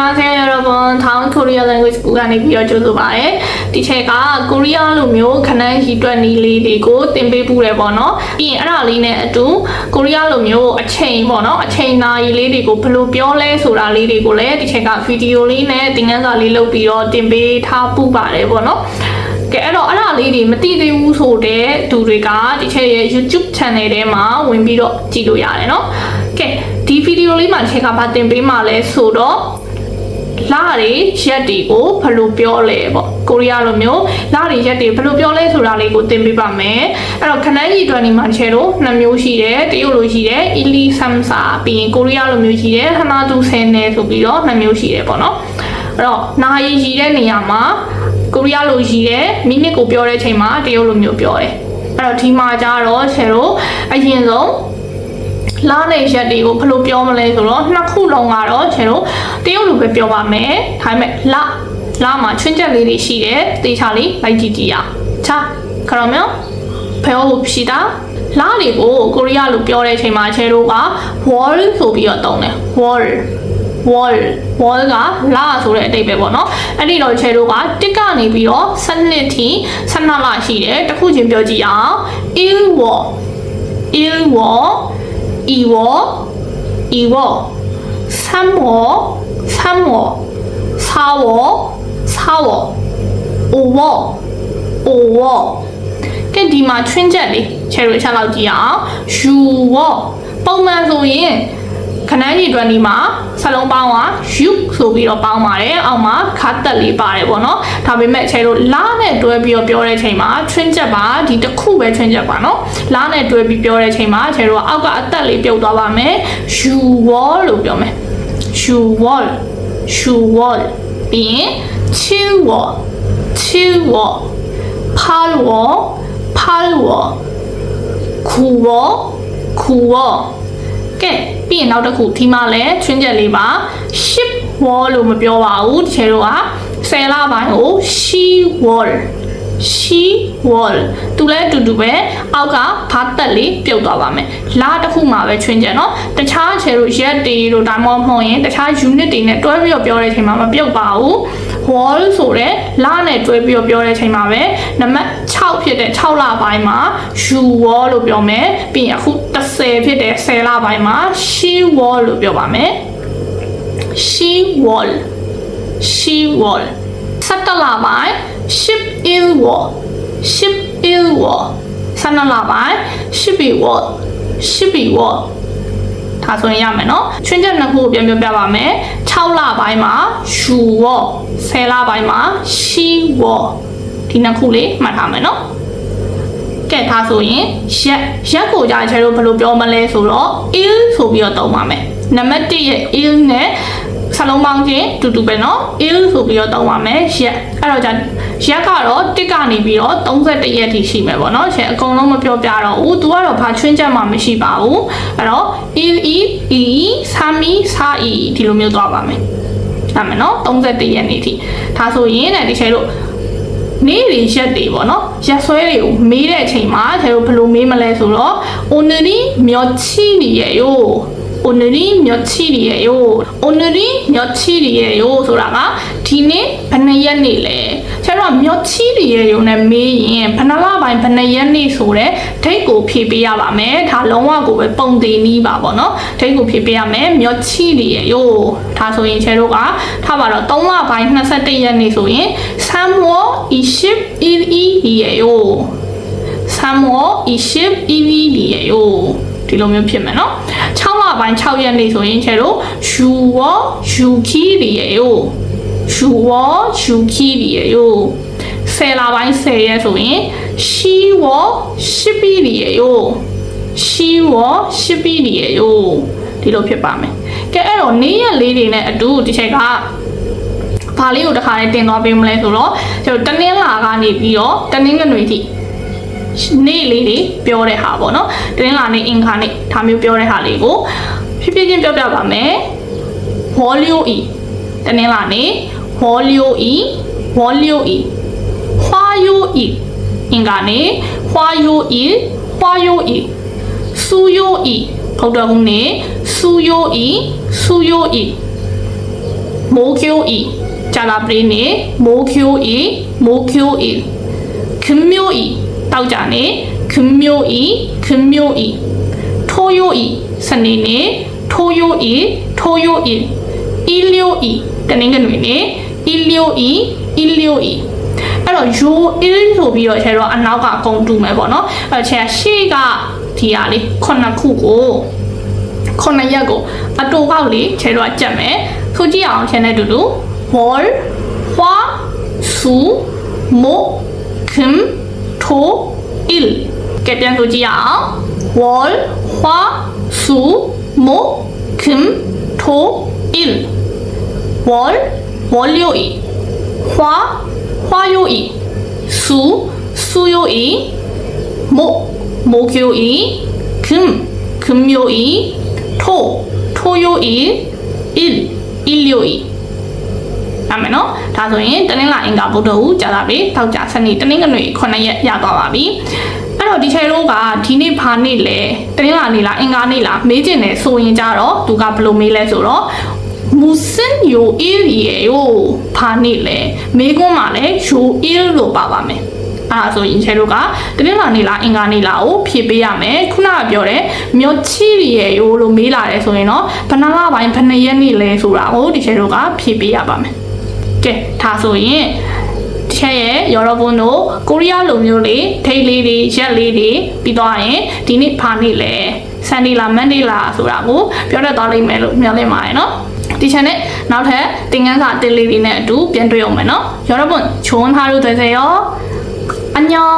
안녕하세요 여러분. 다음 코리아 랭귀지 구간에 비워줘도 봐요. ဒီချက်ကကိုရီးယားလိုမျိုးခဏရီတွက်နီးလေးတွေကိုသင်ပေးပူတယ်ပေါ့နော်ပြီးရင်အဲ့ဒါလေးနဲ့အတူကိုရီးယားလိုမျိုးအချိန်ပေါ့နော်အချိန်နာရီလေးတွေကိုဘယ်လိုပြောလဲဆိုတာလေးတွေကိုလည်းဒီချက်ကဗီဒီယိုလေးနဲ့သင်ခန်းစာလေးလုပ်ပြီးတော့တင်ပေးထားပူပါတယ်ပေါ့နော်ကဲအဲ့တော့အဲ့ဒါလေးတွေမသိသေးဘူးဆိုတဲ့သူတွေကဒီချက်ရဲ့ YouTube channel ထဲမှာဝင်ပြီးတော့ကြည့်လို့ရတယ်เนาะကဲဒီဗီဒီယိုလေးမှာချက်ကဘာတင်ပေးမှာလဲဆိုတော့ လာတွေရက်တွေကိုဘယ်လိုပြောလဲပေါ့ကိုရီးယားလိုမျိုးလာတွေရက်တွေဘယ်လိုပြောလဲဆိုတာလေးကိုသင်ပေးပါမယ်အဲ့တော့ခဏကြီးတွက်နေမှာချဲတော့နှစ်မျိုးရှိတယ်တရုတ်လိုရှိတယ်အီလီဆမ်ဆာပြီးရင်ကိုရီးယားလိုမျိုးရှိတယ်ဟနာတူဆယ်နယ်ဆိုပြီးတော့နှစ်မျိုးရှိတယ်ပေါ့နော်အဲ့တော့နာရီရှိတဲ့နေရာမှာကိုရီးယားလိုရှိတယ်မိနစ်ကိုပြောတဲ့အချိန်မှာတရုတ်လိုမျိုးပြောတယ်အဲ့တော့ဒီမှာကျတော့ချဲတော့အရင်ဆုံး လာတဲ့ရက်တွေကိုဘယ်လိုပြောမလဲဆိုတော့နှစ်ခုလုံးကတော့ကျွန်တော်တရုတ်လိုပဲပြောပါမယ်ဒါပေမဲ့လာလာမှာချွင်းချက်လေးတွေရှိတယ်တေချာလေးလိုက်ကြည့်ကြည့်ရချာခရမြောဖဲဟုတ်ရှိတာလာတွေကိုကိုရီးယားလိုပြောတဲ့အချိန်မှာချဲတို့က wall ဆိုပြီးတော့တုံးတယ် wall wall wall ကလာဆိုတဲ့အတိတ်ပဲပေါ့နော်အဲ့ဒီတော့ချဲတို့ကတစ်ကနေပြီးတော့7ထိ12လရှိတယ်တစ်ခုချင်းပြောကြည့်အောင် il wall il wall 이워 이워 삼워 삼워 사워 사워 오워 오워ကဲဒီမှာချွင်းချက်လေးချဲလို့ချက်လောက်ကြည့်အောင်ယူဝပုံမှန်ဆိုရင် ခဏန်းကြီး20မှာဆလုံးပေါင်းက you ဆိုပြီးတော့ပေါင်းပါတယ်အောက်မှာခါတက်လေးပါတယ်ပေါ့နော်ဒါပေမဲ့အချိန်လို့လာနဲ့တွဲပြီးတော့ပြောတဲ့အချိန်မှာ twin ချက်ပါဒီတစ်ခုပဲ twin ချက်ပါနော်လာနဲ့တွဲပြီးပြောတဲ့အချိန်မှာအချိန်လို့အောက်ကအသက်လေးပြုတ်သွားပါမယ် you wall လို့ပြောမယ် you wall you wall ပြီးရင် chill wall chill wall pal wall pal wall cool wall cool wall ကဲပြီးရင်နောက်တစ်ခုဒီမှာလဲချွင်းချက်လေးပါ ship wall လို့မပြောပါဘူးတကယ်တော့ကဆယ်လပိုင်းကို she wall she wall သူလဲတူတူပဲအောက်ကဘာတက်လေးပြုတ်သွားပါမယ်လာတစ်ခုမှပဲချွင်းကျန်တော့တခြား share တို့ yet တွေတို့ဒါမှမဟုတ်ရင်တခြား unit တွေနဲ့တွဲပြီးတော့ပြောတဲ့အချိန်မှာမပြုတ်ပါဘူး wall ဆိုတဲ့လာနဲ့တွဲပြီးတော့ပြောတဲ့အချိန်မှာပဲနံပါတ် 6ဖြစ်တဲ့6လပိုင်းမှာ you wall လို့ပြောမယ်ပြီးရင်အခု10ဖြစ်တဲ့10လပိုင်းမှာ she wall လို့ပြောပါမယ် she wall she wall 17လပိုင်း ship il wall ship il wall 12လပိုင်း ship wall ship wall ဒါဆိုရင်ရမယ်နော်ချွင်းချက်နှစ်ခုကိုပြန်ပြောပြပါမယ်6လပိုင်းမှာ you wall 10လပိုင်းမှာ she wall ဒီနှစ်ခုလေးမှတ်ထားမယ်နော်ကဲဒါဆိုရင်ရက်ရက်ကိုကြာချဲတို့ဘယ်လိုပြောမလဲဆိုတော့ il ဆိုပြီးတော့သုံးပါမယ်နံပါတ်1ရဲ့ il နဲ့စလုံးပေါင်းချင်းတူတူပဲเนาะ il ဆိုပြီးတော့သုံးပါမယ်ရက်အဲ့တော့じゃရက်ကတော့တစ်ကနေပြီးတော့31ရက်ထိရှိမယ်ပေါ့เนาะချက်အကုန်လုံးမပြောပြတော့ဘူး तू ကတော့ဘာချွင်းချက်မှမရှိပါဘူးအဲ့တော့ il i i sami sa i ဒီလိုမျိုးသွားပါမယ်အဲ့မယ်เนาะ31ရက်နေ့ထိဒါဆိုရင်တဲ့ဒီချက်တို့ နေ့တွေရက်တွေပေါ့နော်ရက်ဆွဲတွေကိုမေးတဲ့အချိန်မှာကျတို့ဘယ်လိုမေးမလဲဆိုတော့ 오늘이 며칠이에요 오늘이 며칠이에요 오늘이 며칠이에요ဆိုတာကဒီနေ့ဘယ်နှစ်ရက်နေ့လဲကျ တော့မျောချီဒီရဲ့ရုံနဲ့မေးရင်ဘဏ္ဍလပိုင်းဘဏ္ဍရက်နေ့ဆိုတဲ့ဒိတ်ကိုဖြည့်ပေးရပါမယ်ဒါလုံးဝကိုပဲပုံသေးနီးပါပေါ့နော်ဒိတ်ကိုဖြည့်ပေးရမယ်မျောချီဒီရဲ့ရုံဒါဆိုရင်ချဲတို့ကထားပါတော့3လပိုင်း21ရက်နေ့ဆိုရင် somewhere is ship in e ရဲ့ရုံ somewhere is ship in e ရဲ့ရုံဒီလိုမျိုးဖြစ်မယ်နော်6လပိုင်း6ရက်နေ့ဆိုရင်ချဲတို့ you were you key ရဲ့ရုံ chu wo chu ki ပြီးရေရို့ဆယ်လာပိုင်းဆယ်ရဲဆိုရင် she wo she ပြီးရေရို့ she wo she ပြီးရေရို့ဒီလိုဖြစ်ပါမယ်ကဲအဲ့တော့နေ့ရက်လေးတွေနဲ့အတူဒီချက်ကဘာလေးကိုတခါနဲ့တင်သွားပေးမလဲဆိုတော့ကျွန်တော်တနင်္လာကနေပြီးတော့တနင်္ဂနွေထိနေ့လေးတွေပြောတဲ့ဟာပေါ့နော်တနင်္လာနေ့အင်္ဂါနေ့ဒါမျိုးပြောတဲ့ဟာလေးကိုဖြည်းဖြည်းချင်းပြောပြပါမယ် volume e တနင်္လာနေ့ volio i volio i huayo i အင်္ဂါနေ huayo i huayo i suyo i ဗုဒ္ဓဟူးနေ suyo i suyo i mokyo i ကြာလာပရိနေ mokyo i mokyo i khmyo i တောက်ကြနေ khmyo i khmyo i toyo i စနေနေ toyo i toyo i ilyo i တနင်္ဂနွေနေ ilioi ilioi အဲ့တော့ you il ဆိုပြီးတော့ခြေတော့အနောက်ကအကုန်တူမယ်ပေါ့နော်အဲ့ခြေကရှေ့ကဒီဟာလေးခုနှစ်ခုကိုခုနှစ်ရက်ကိုအတူကောက်လေးခြေတော့ကြက်မယ်ခုကြည့်အောင်ခြေနဲ့တူတူ wall hua su mo kim to il ကဲပြန်ခုကြည့်အောင် wall hua su mo kim to il wall မောလျိုဤဟွာဟွာယိုဤဆူဆူယိုဤမို့မိုကျိုဤခွမ်ခွမ်ယိုဤထိုထိုယိုဤအီအီလျိုဤအမေနော်ဒါဆိုရင်တနင်္လာအင်္ဂါဗုဒ္ဓဟူကြာတာပြီတောက်ကြစနေတနင်္ဂနွေ9ရက်ရသွားပါပြီအဲ့တော့ဒီချိန်လုံးကဒီနေ့ဘာနေ့လဲတနင်္လာနေ့လားအင်္ဂါနေ့လားမေးကျင်တယ်ဆိုရင်ကြတော့သူကဘယ်လိုမေးလဲဆိုတော့ ယိုအီးရေကိုဖာနေလဲမေကွန်းမှာလဲယိုအီးလို့ပါပါမယ်အဲ့ဒါဆိုရင်ချဲတို့ကတနင်္လာနေ့လားအင်္ဂါနေ့လားကိုဖြည့်ပေးရမယ်ခုနကပြောတယ်မြို့ချီရီရေရိုးလို့မေးလာတယ်ဆိုရင်တော့ဘဏ္ဍာပိုင်းဘဏ္ဍရက်နေ့လဲဆိုတာကိုဒီချဲတို့ကဖြည့်ပေးရပါမယ်ကဲဒါဆိုရင်တခြားရဲ့ယော်ရော့ဘုံတို့ကိုရီးယားလိုမျိုးလေးထိတ်လေးတွေရက်လေးတွေပြီးသွားရင်ဒီနေ့ဖာနေ့လဲဆန်ဒေးလားမန်ဒေးလားဆိုတာကိုပြောတတ်သွားလိမ့်မယ်လို့မျှော်လင့်ပါတယ်နော် တီချာနဲ့နောက်ထပ်သင်ခန်းစာတင်လေးတွေနဲ့အတူပြန်တွေ့အောင်မယ်နော်ယောရပွန်ချုံဟာလူတွေစေရောအညော